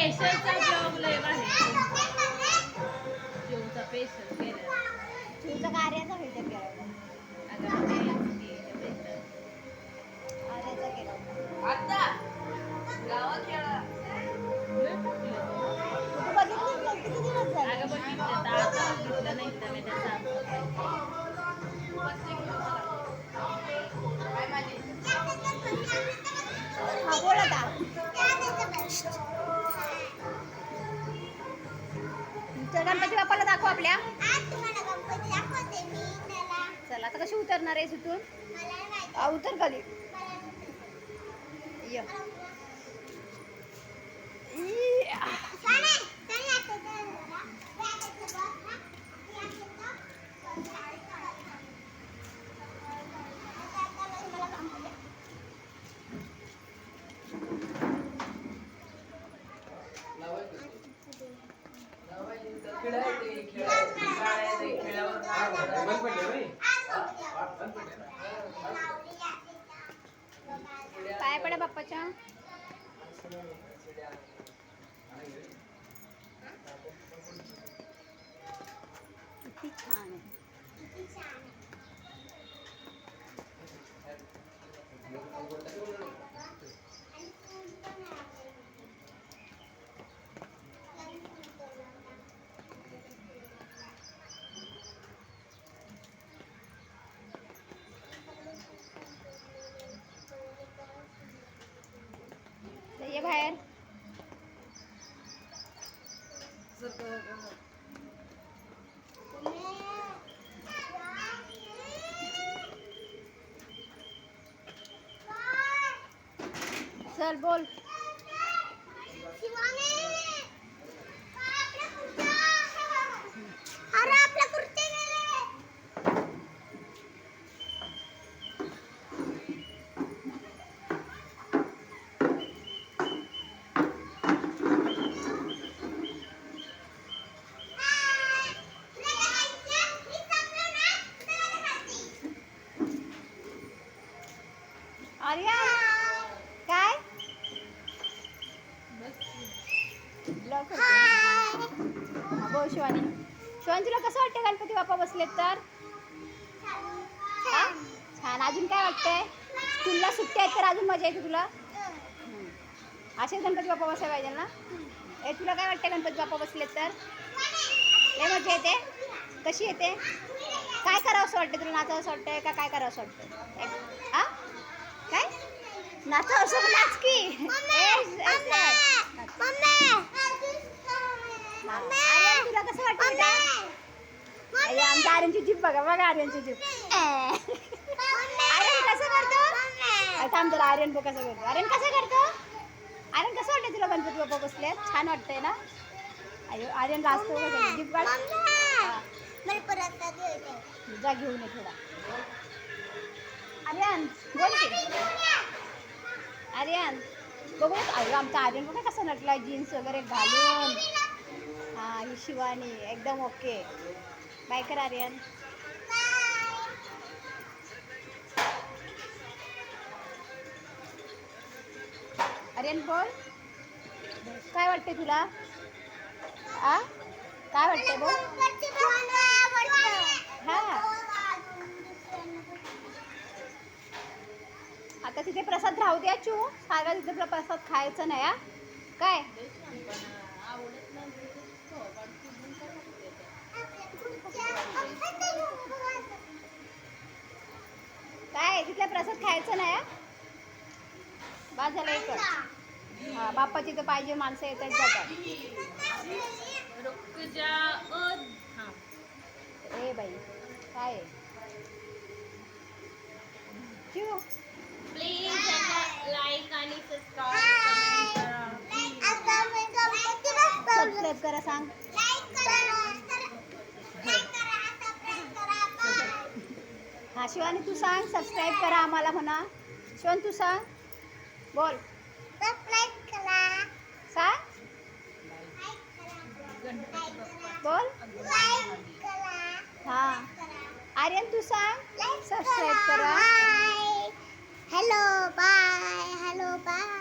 पेशंटचा जॉब लय भारी. पेशंट केला. तुमचं कार्याचा होईल गणपती बाप्पाला दाखव आपल्या. चल आता कशी उतरणार आहेस इथून? आ, उतर खाली. ये. ई, पाय पडा बाप्पाच्या? किती छान आहे. ये बाहेर. चल बोल. शिवानी. आर्या काय? ब्लॉग शिवानी. शिवानी तुला कसं वाटतं गणपती बाप्पा बसलेत तर? छान. अजून काय वाटतंय? स्कूलला सुट्ट्या आहेत तर अजून मजा येते तुला? असे गणपती बाप्पा बसायला पाहिजे ना? ए तुला काय वाटतं गणपती बाप्पा बसलेत तर? ए मजा येते. कशी येते? काय करावं असं वाटतं तुला? नाचावं असं वाटतंय का काय करावं असं वाटतंय? हा? काय? नाचावं असं नाच की. तुला कसं वाटतं आमच्या आर्यनची जीप बघा बघा आर्यनची जीप आर्यन कसं करतो? थांब जरा आर्यन बघ कसं करतो. आर्यन कसं करतो? आर्यन कसं वाटतं तुला गणपती बाप्पा बसले छान वाटतंय ना? अयो आर्यन बघा जीप काढ. जा घेऊन ये थोडा. आर्यन बोल. आर्यन बघू अरे आमचा आर्यन बघा कसा नटला जीन्स वगैरे घालून. हा ही शिवानी एकदम ओके बाय कर आर्यन. आर्यन बोल. काय वाटते तुला? आ? काय वाटते बोल? हा. आता तिथे प्रसाद राहू द्या चू. सांगा तिथे प्रसाद खायचं नाही हा? काय? काय तिथला प्रसाद खायचं नाही हा? बाद झालं हा बाप्पाची तर पाहिजे माणसं येतात जातात. ए बाई काय? आहे? चिऊ सबस्क्राईब कमेंट करा सबस्क्राईब करा सांग. हा शिवानी तू सांग सबस्क्राईब करा आम्हाला म्हणा. शिवान तू सांग. बोल. सांग. बोल. हा. आर्यन तू सांग. सबस्क्राईब करा. Hello, bye. Hello, bye.